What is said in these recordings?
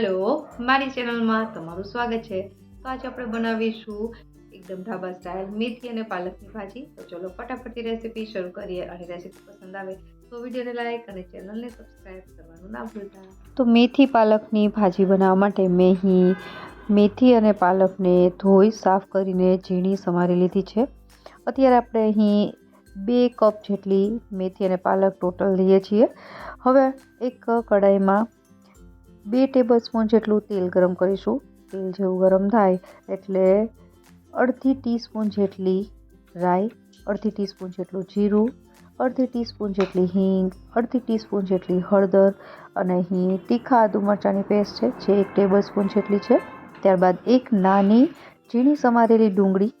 Hello, મારી ચેનલમાં તમારું સ્વાગત છે. તો આજે આપણે બનાવીશું એકદમ ઢાબા સ્ટાઇલ મેથી અને પાલકની ભાજી. તો ચલો ફટાફટથી રેસીપી શરૂ કરીએ અને રેસીપી પસંદ આવે તો વિડીયોને લાઈક અને ચેનલને સબસ્ક્રાઈબ કરવાનું ના ભૂલતા. તો મેથી પાલકની ભાજી બનાવવા માટે મેં મેથી અને પાલકને ધોઈ સાફ કરીને ઝીણી સમારી લીધી છે. અત્યારે આપણે અહીં બે કપ જેટલી મેથી અને પાલક ટોટલ લઈએ છીએ. હવે એક કડાઈમાં બે ટેબલ સ્પૂન જેટલું તેલ ગરમ કરીશું. તેલ જેવું ગરમ થાય એટલે અડધી ટીસ્પૂન જેટલી રાઈ, અડધી ટીસ્પૂન જેટલું જીરું, અડધી ટીસ્પૂન જેટલી હિંગ, અડધી ટીસ્પૂન જેટલી હળદર અને અહીં તીખા આદુ મરચાંની પેસ્ટ છે, જે એક ટેબલ સ્પૂન જેટલી છે. ત્યારબાદ એક નાની ઝીણી સમારેલી ડુંગળી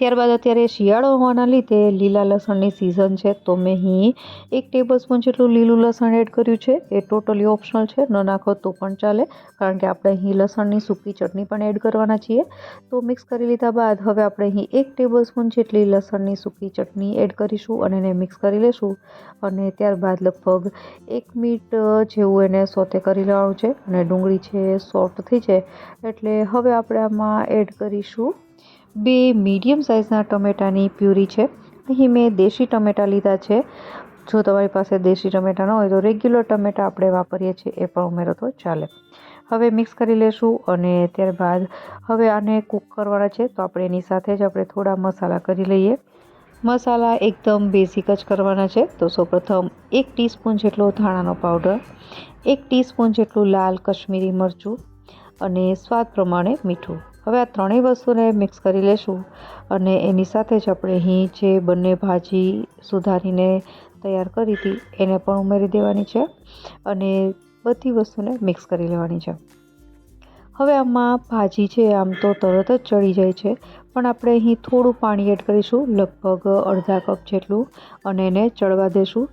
ત્યારબાદ અત્યારે શિયાળો હોવાના લીધે લીલા લસણની સિઝન છે, તો મેં અહીં એક ટેબલ સ્પૂન જેટલું લીલું લસણ એડ કર્યું છે. એ ટોટલી ઓપ્શનલ છે, ન નાખો તો પણ ચાલે, કારણ કે આપણે અહીં લસણની સૂકી ચટણી પણ એડ કરવાના છીએ. તો મિક્સ કરી લીધા બાદ હવે આપણે અહીં એક ટેબલ સ્પૂન જેટલી લસણની સૂકી ચટણી એડ કરીશું અને એને મિક્સ કરી લેશું. અને ત્યારબાદ લગભગ એક મિનિટ જેવું એને સોતે કરી લેવાનું છે. અને ડુંગળી છે સોફ્ટ થઈ છે એટલે હવે આપણે આમાં એડ કરીશું બે મીડિયમ સાઇઝના ટમેટાની પ્યુરી છે. અહીં મેં દેશી ટમેટાં લીધા છે. જો તમારી પાસે દેશી ટમેટાં ન હોય તો રેગ્યુલર ટમેટાં આપણે વાપરીએ છીએ, એ પણ ઉમેરો તો ચાલે. હવે મિક્સ કરી લેશું અને ત્યારબાદ હવે આને કૂક કરવાના છે, તો આપણે એની સાથે જ આપણે થોડા મસાલા કરી લઈએ. મસાલા એકદમ બેઝિક જ કરવાના છે. તો સૌપ્રથમ એક ટીસ્પૂન જેટલો ધાણાનો પાવડર, એક ટીસ્પૂન જેટલું લાલ કશ્મીરી મરચું અને સ્વાદ પ્રમાણે મીઠું. હવે આ ત્રણેય વસ્તુને મિક્સ કરી લેશું અને એની સાથે જ આપણે અહીં જે બંને ભાજી સુધારીને તૈયાર કરી હતી, એને પણ ઉમેરી દેવાની છે અને બધી વસ્તુને મિક્સ કરી લેવાની છે. હવે આમાં ભાજી છે, આમ તો તરત જ ચડી જાય છે, પણ આપણે અહીં થોડું પાણી એડ કરીશું, લગભગ અડધા કપ જેટલું, અને એને ચડવા દેશું.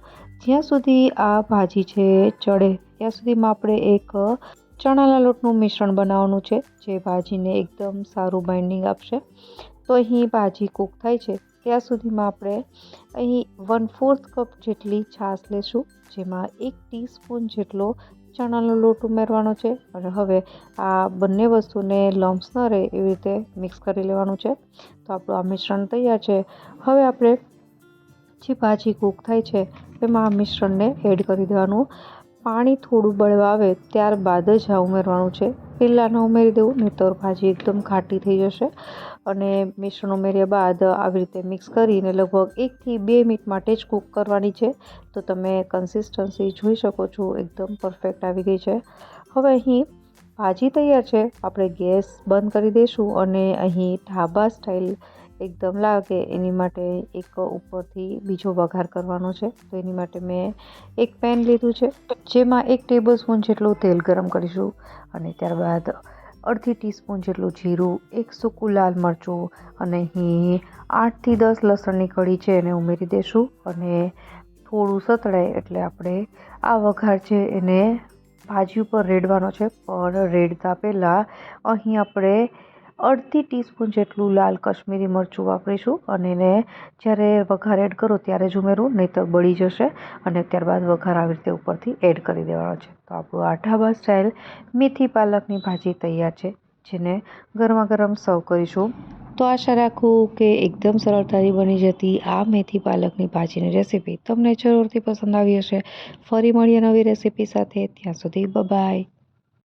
જ્યાં સુધી આ ભાજી છે, ચડે, ત્યાં સુધીમાં આપણે એક ચણાના લોટનું મિશ્રણ બનાવવાનું છે, જે ભાજીને એકદમ સારું બાઇન્ડિંગ આપશે. તો અહીં ભાજી કૂક થાય છે. ત્યાં સુધીમાં આપણે અહીં વન ફોર્થ કપ જેટલી છાશ લેશું, જેમાં એક ટીસ્પૂન જેટલો ચણાનો લોટ ઉમેરવાનો છે. અને હવે આ બંને વસ્તુને લમ્સ ન રહે એવી રીતે મિક્સ કરી લેવાનું છે. તો આપણું આ મિશ્રણ તૈયાર છે. હવે આપણે જે ભાજી કૂક થાય છે, એમાં આ મિશ્રણને એડ કરી દેવાનું. પાણી થોડું બળવાવે ત્યારબાદ જ આ ઉમેરવાનું છે. પહેલાં ન ઉમેરી દેવું, નહીંતર ભાજી એકદમ ખાટી થઈ જશે અને મિશ્રણ ઉમેર્યા બાદ આવી રીતે મિક્સ કરીને લગભગ એકથી બે મિનિટ માટે જ કૂક કરવાની છે. તો તમે કન્સિસ્ટન્સી જોઈ શકો છો, એકદમ પરફેક્ટ આવી ગઈ છે. હવે અહીં ભાજી તૈયાર છે. આપણે ગેસ બંધ કરી દઈશું અને અહીં ઢાબા સ્ટાઇલ એકદમ લાગે એની માટે એક ઉપરથી બીજો વઘાર કરવાનો છે. તો એની માટે મેં એક પેન લીધું છે. જેમાં એક ટેબલ સ્પૂન જેટલું તેલ ગરમ કરીશું અને ત્યારબાદ અડધી ટીસ્પૂન જેટલું જીરું, એક સૂકું લાલ મરચું અને અહીં આઠથી દસ લસણની કળી છે એને ઉમેરી દઈશું અને થોડું સતળાય એટલે આપણે આ વઘાર છે એને ભાજી ઉપર રેડવાનો છે. પણ રેડતા પહેલાં અહીં આપણે અડધી ટીસ્પૂન જેટલું લાલ કશ્મીરી મરચું વાપરીશું અને એને જ્યારે વઘાર એડ કરો ત્યારે જ નહીં નહીંતર બળી જશે અને ત્યારબાદ વઘાર આવી રીતે ઉપરથી એડ કરી દેવાનો છે. તો આપણું આ ઢાબા સ્ટાઇલ મેથી પાલકની ભાજી તૈયાર છે, જેને ગરમા ગરમ સર્વ કરીશું. તો આશા રાખું કે એકદમ સરળતાથી બની જતી આ મેથી પાલકની ભાજીની રેસીપી તમને જરૂરથી પસંદ આવી હશે. ફરી મળીએ નવી રેસીપી સાથે. ત્યાં સુધી બાય